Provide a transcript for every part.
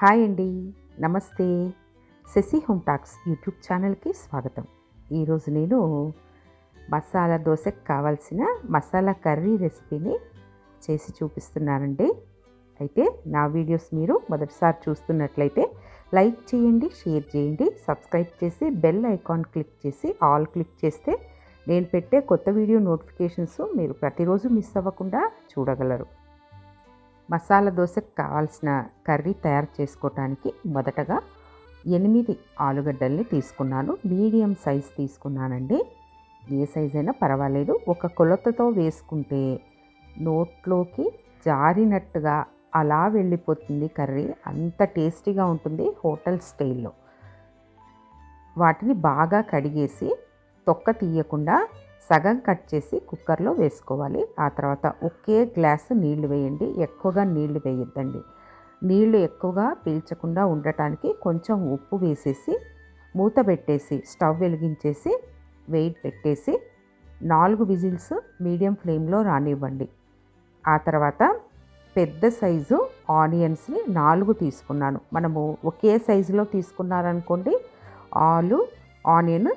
Hi అండి. నమస్తే. Shashi home talks YouTube ఛానల్కి స్వాగతం. ఈరోజు నేను మసాలా దోశకు కావాల్సిన మసాలా కర్రీ రెసిపీని చేసి చూపిస్తున్నానండి. అయితే నా వీడియోస్ మీరు మొదటిసారి చూస్తున్నట్లయితే లైక్ చేయండి షేర్ చేయండి సబ్స్క్రైబ్ చేసి బెల్ ఐకాన్ క్లిక్ చేసి ఆల్ క్లిక్ చేస్తే నేను పెట్టే కొత్త వీడియో నోటిఫికేషన్స్ మీరు ప్రతిరోజు మిస్ అవ్వకుండా చూడగలరు. మసాలా దోశకు కావాల్సిన కర్రీ తయారు చేసుకోవటానికి మొదటగా ఎనిమిది ఆలుగడ్డల్ని తీసుకున్నాను. మీడియం సైజ్ తీసుకున్నానండి. ఏ సైజ్ అయినా పర్వాలేదు. ఒక కొలతతో వేసుకుంటే నోట్లోకి జారినట్టుగా అలా వెళ్ళిపోతుంది కర్రీ. అంత టేస్టీగా ఉంటుంది హోటల్ స్టైల్లో. వాటిని బాగా కడిగేసి తొక్క తీయకుండా సగం కట్ చేసి కుక్కర్లో వేసుకోవాలి. ఆ తర్వాత ఒకే గ్లాసు నీళ్ళు వేయండి. ఎక్కువగా నీళ్ళు వేయొద్దండి. నీళ్ళు ఎక్కువగా పీల్చకుండా ఉండటానికి కొంచెం ఉప్పు వేసేసి మూత పెట్టేసి స్టవ్ వెలిగించేసి వెయిట్ పెట్టేసి నాలుగు విజిల్స్ మీడియం ఫ్లేమ్లో రానివ్వండి. ఆ తర్వాత పెద్ద సైజు ఆనియన్స్ని నాలుగు తీసుకున్నాను. మనము ఒకే సైజులో తీసుకున్నారనుకోండి ఆలు ఆనియన్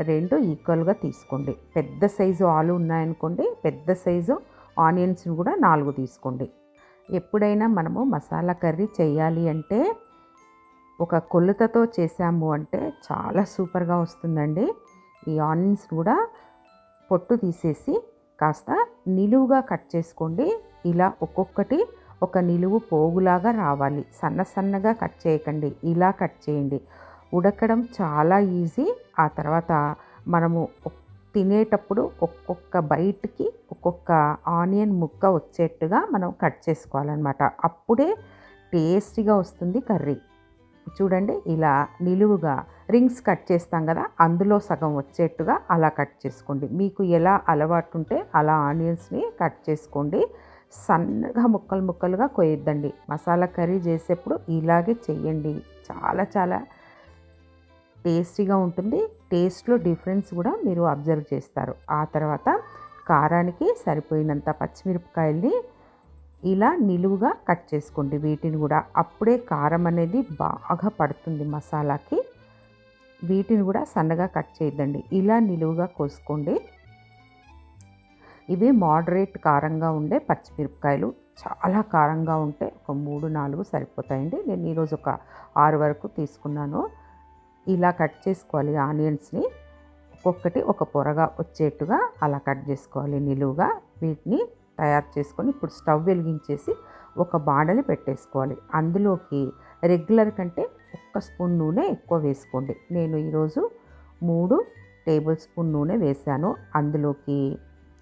రెండు ఈక్వల్గా తీసుకోండి. పెద్ద సైజు ఆలు ఉన్నాయనుకోండి పెద్ద సైజు ఆనియన్స్ని కూడా నాలుగు తీసుకోండి. ఎప్పుడైనా మనము మసాలా కర్రీ చేయాలి అంటే ఒక కొలతతో చేసాము అంటే చాలా సూపర్గా వస్తుందండి. ఈ ఆనియన్స్ కూడా పొట్టు తీసేసి కాస్త నిలువుగా కట్ చేసుకోండి. ఇలా ఒక్కొక్కటి ఒక నిలువు పోగులాగా రావాలి. సన్న సన్నగా కట్ చేయకండి. ఇలా కట్ చేయండి. ఉడకడం చాలా ఈజీ ఆ తర్వాత మనము తినేటప్పుడు ఒక్కొక్క బయటికి ఒక్కొక్క ఆనియన్ ముక్క వచ్చేట్టుగా మనం కట్ చేసుకోవాలన్నమాట. అప్పుడే టేస్టీగా వస్తుంది కర్రీ. చూడండి ఇలా నిలువుగా రింగ్స్ కట్ చేస్తాం కదా అందులో సగం వచ్చేట్టుగా అలా కట్ చేసుకోండి. మీకు ఎలా అలవాటు ఉంటే అలా ఆనియన్స్ని కట్ చేసుకోండి. సన్నగా ముక్కలు ముక్కలుగా కొయ్యొద్దండి. మసాలా కర్రీ చేసేప్పుడు ఇలాగే చెయ్యండి. చాలా చాలా టేస్టీగా ఉంటుంది. టేస్ట్లో డిఫరెన్స్ కూడా మీరు అబ్జర్వ్ చేస్తారు. ఆ తర్వాత కారానికి సరిపోయినంత పచ్చిమిరపకాయల్ని ఇలా నిలువుగా కట్ చేసుకోండి. వీటిని కూడా అప్పుడే కారం అనేది బాగా పడుతుంది మసాలాకి. వీటిని కూడా సన్నగా కట్ చేయొద్దండి. ఇలా నిలువుగా కోసుకోండి. ఇవి మోడరేట్ కారంగా ఉండే పచ్చిమిరపకాయలు. చాలా కారంగా ఉంటే ఒక మూడు నాలుగు సరిపోతాయండి. నేను ఈరోజు ఒక ఆరు వరకు తీసుకున్నాను. ఇలా కట్ చేసుకోవాలి ఆనియన్స్ని. ఒక్కొక్కటి ఒక పొరగా వచ్చేట్టుగా అలా కట్ చేసుకోవాలి నిలువుగా. వీటిని తయారు చేసుకొని ఇప్పుడు స్టవ్ వెలిగించేసి ఒక బాడని పెట్టేసుకోవాలి. అందులోకి రెగ్యులర్ కంటే ఒక్క స్పూన్ నూనె ఎక్కువ వేసుకోండి. నేను ఈరోజు మూడు టేబుల్ స్పూన్ నూనె వేశాను. అందులోకి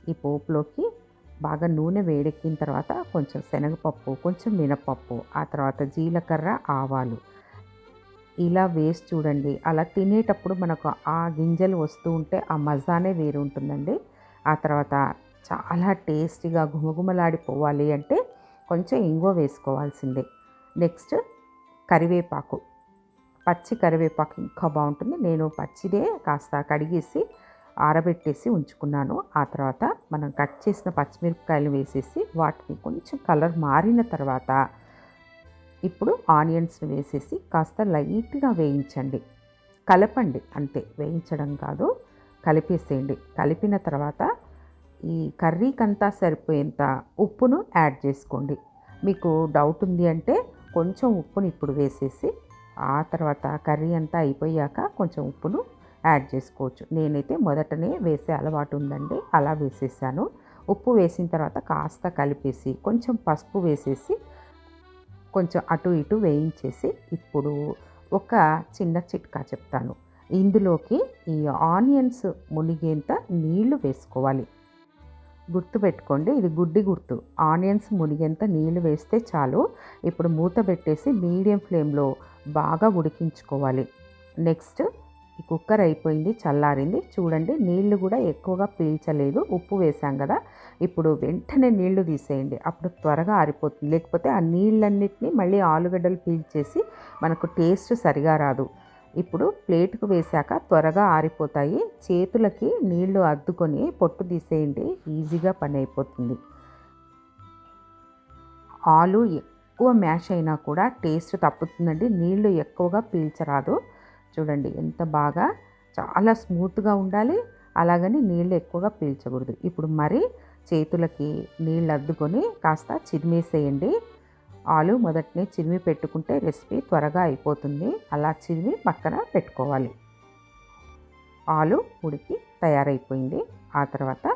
ఈ పోపులోకి బాగా నూనె వేడెక్కిన తర్వాత కొంచెం శనగపప్పు కొంచెం మినపప్పు ఆ తర్వాత జీలకర్ర ఆవాలు ఇలా వేసి చూడండి. అలా తినేటప్పుడు మనకు ఆ గింజలు వస్తూ ఉంటే ఆ మజానే వేరు ఉంటుందండి. ఆ తర్వాత చాలా టేస్టీగా గుమగుమలాడిపోవాలి అంటే కొంచెం ఇంగువ వేసుకోవాల్సిందే. నెక్స్ట్ కరివేపాకు. పచ్చి కరివేపాకు ఇంకా బాగుంటుంది. నేను పచ్చిదే కాస్త కడిగేసి ఆరబెట్టేసి ఉంచుకున్నాను. ఆ తర్వాత మనం కట్ చేసిన పచ్చిమిరపకాయలు వేసేసి వాటిని కొంచెం కలర్ మారిన తర్వాత ఇప్పుడు ఆనియన్స్ని వేసేసి కాస్త లైట్గా వేయించండి. కలపండి అంతే. వేయించడం కాదు కలిపేసేయండి. కలిపిన తర్వాత ఈ కర్రీకంతా సరిపోయేంత ఉప్పును యాడ్ చేసుకోండి. మీకు డౌట్ ఉంది అంటే కొంచెం ఉప్పును ఇప్పుడు వేసేసి ఆ తర్వాత కర్రీ అంతా అయిపోయాక కొంచెం ఉప్పును యాడ్ చేసుకోవచ్చు. నేనైతే మొదటనే వేసే అలవాటు ఉందండి అలా వేసేసాను. ఉప్పు వేసిన తర్వాత కాస్త కలిపేసి కొంచెం పసుపు వేసేసి కొంచెం అటు ఇటు వేయించేసి ఇప్పుడు ఒక చిన్న చిట్కా చెప్తాను. ఇందులోకి ఈ ఆనియన్స్ మునిగేంత నీళ్ళు వేసుకోవాలి. గుర్తుపెట్టుకోండి ఇది గుడ్డి గుర్తు. ఆనియన్స్ మునిగేంత నీళ్ళు వేస్తే చాలు. ఇప్పుడు మూత పెట్టేసి మీడియం ఫ్లేమ్లో బాగా ఉడికించుకోవాలి. నెక్స్ట్ ఈ కుక్కర్ అయిపోయింది చల్లారింది. చూడండి నీళ్ళు కూడా ఎక్కువగా పీల్చలేదు. ఉప్పు వేసాం కదా. ఇప్పుడు వెంటనే నీళ్ళు తీసేయండి. అప్పుడు త్వరగా ఆరిపోతుంది. లేకపోతే ఆ నీళ్ళన్నిటినీ మళ్ళీ ఆలుగడ్డలు పీల్చేసి మనకు టేస్ట్ సరిగా రాదు. ఇప్పుడు ప్లేట్కు వేశాక త్వరగా ఆరిపోతాయి. చేతులకి నీళ్ళు అద్దుకొని పొట్టు తీసేయండి. ఈజీగా పని అయిపోతుంది. ఆలు ఎక్కువ మ్యాష్ అయినా కూడా టేస్ట్ తప్పుతుందండి. నీళ్ళు ఎక్కువగా పీల్చరాదు. చూడండి ఎంత బాగా చాలా స్మూత్గా ఉండాలి. అలాగని నీళ్ళు ఎక్కువగా పీల్చకూడదు. ఇప్పుడు మరి చేతులకి నీళ్ళు అద్దుకొని కాస్త చిరిమేసేయండి. ఆలు మొదటినే చిరిమి పెట్టుకుంటే రెసిపీ త్వరగా అయిపోతుంది. అలా చిరిమి పక్కన పెట్టుకోవాలి. ఆలు ఉడికి తయారైపోయింది. ఆ తర్వాత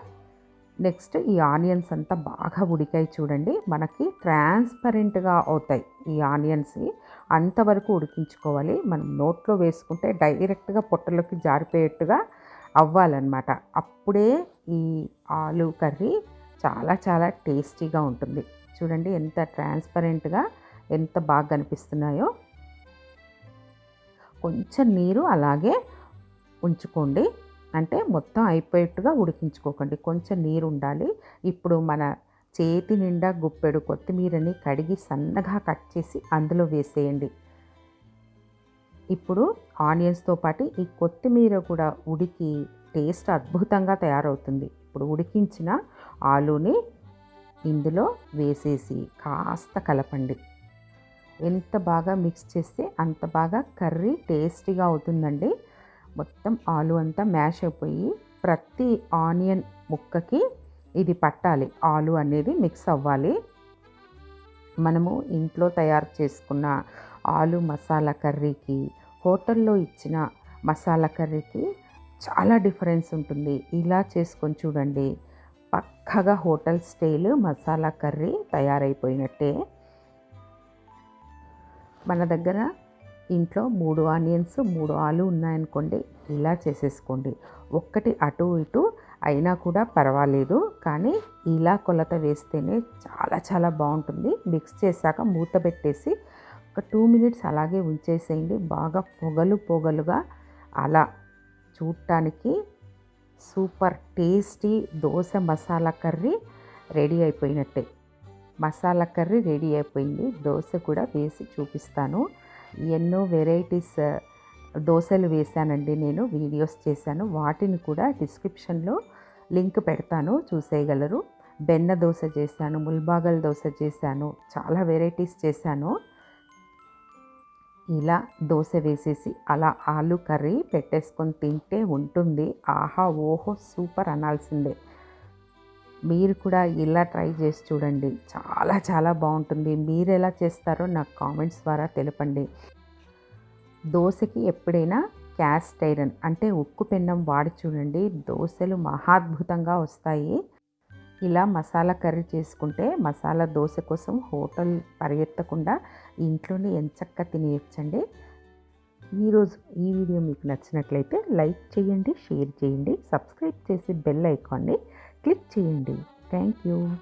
నెక్స్ట్ ఈ ఆనియన్స్ అంతా బాగా ఉడికాయి చూడండి. మనకి ట్రాన్స్పరెంట్గా అవుతాయి ఈ ఆనియన్స్ అంతవరకు ఉడికించుకోవాలి. మనం నోట్లో వేసుకుంటే డైరెక్ట్గా పొట్టలోకి జారిపోయేట్టుగా అవ్వాలన్నమాట. అప్పుడే ఈ ఆలు కర్రీ చాలా చాలా టేస్టీగా ఉంటుంది. చూడండి ఎంత ట్రాన్స్పరెంట్గా ఎంత బాగా కనిపిస్తున్నాయో కొంచెం నీరు అలాగే ఉంచుకోండి. అంటే మొత్తం అయిపోయేట్టుగా ఉడికించుకోకండి. కొంచెం నీరు ఉండాలి ఇప్పుడు మన చేతి నిండా గుప్పెడు కొత్తిమీరని కడిగి సన్నగా కట్ చేసి అందులో వేసేయండి. ఇప్పుడు ఆనియన్స్తో పాటు ఈ కొత్తిమీర కూడా ఉడికి టేస్ట్ అద్భుతంగా తయారవుతుంది. ఇప్పుడు ఉడికించిన ఆలూని ఇందులో వేసేసి కాస్త కలపండి. ఎంత బాగా మిక్స్ చేస్తే అంత బాగా కర్రీ టేస్టీగా అవుతుందండి. మొత్తం ఆలు అంతా మ్యాష్ అయిపోయి ప్రతి ఆనియన్ ముక్కకి ఇది పట్టాలి. ఆలు అనేది మిక్స్ అవ్వాలి. మనము ఇంట్లో తయారు చేసుకున్న ఆలు మసాలా కర్రీకి హోటల్లో ఇచ్చిన మసాలా కర్రీకి చాలా డిఫరెన్స్ ఉంటుంది. ఇలా చేసుకొని చూడండి. పక్కగా హోటల్ స్టైల్ మసాలా కర్రీ తయారైపోయినట్టే. మన దగ్గర ఇంట్లో మూడు ఆనియన్స్ మూడు ఆలు ఉన్నాయనుకోండి ఇలా చేసేసుకోండి. ఒక్కటి అటు ఇటు అయినా కూడా పర్వాలేదు కానీ ఇలా కొలత వేస్తేనే చాలా చాలా బాగుంటుంది. మిక్స్ చేశాక మూత పెట్టేసి ఒక టూ మినిట్స్ అలాగే ఉంచేసేయండి. బాగా పొగలు పొగలుగా అలా చూడటానికి super tasty dosa masala curry ready అయిపోయినట్టే. మసాలా కర్రీ రెడీ అయిపోయింది. దోశ కూడా వేసి చూపిస్తాను. ఎన్నో వెరైటీస్ దోశలు వేశానండి నేను వీడియోస్ చేశాను. వాటిని కూడా డిస్క్రిప్షన్లో లింక్ పెడతాను చూసేయగలరు. బెన్న దోశ చేశాను ముల్బాగల్ దోశ చేశాను చాలా వెరైటీస్ చేశాను. ఇలా దోశ వేసేసి అలా ఆలు కర్రీ పెట్టేసుకొని తింటే ఉంటుంది. ఆహా ఓహో సూపర్ అనాల్సిందే. మీరు కూడా ఇలా ట్రై చేసి చూడండి. చాలా చాలా బాగుంటుంది. మీరు ఎలా చేస్తారో నాకు కామెంట్స్ ద్వారా తెలపండి. దోశకి ఎప్పుడైనా క్యాస్ట్ ఐరన్ అంటే ఉక్కు పెన్నం వాడి చూడండి. దోశలు మహాద్భుతంగా వస్తాయి. ఇలా మసాలా కర్రీ చేసుకుంటే మసాలా దోశ కోసం హోటల్ పరిగెత్తకుండా ఇంట్లోనే ఎంచక్క తినేయచ్చండి. ఈరోజు ఈ వీడియో మీకు నచ్చినట్లయితే లైక్ చేయండి షేర్ చేయండి సబ్స్క్రైబ్ చేసి బెల్ ఐకాన్ని క్లిక్ చేయండి. Thank you.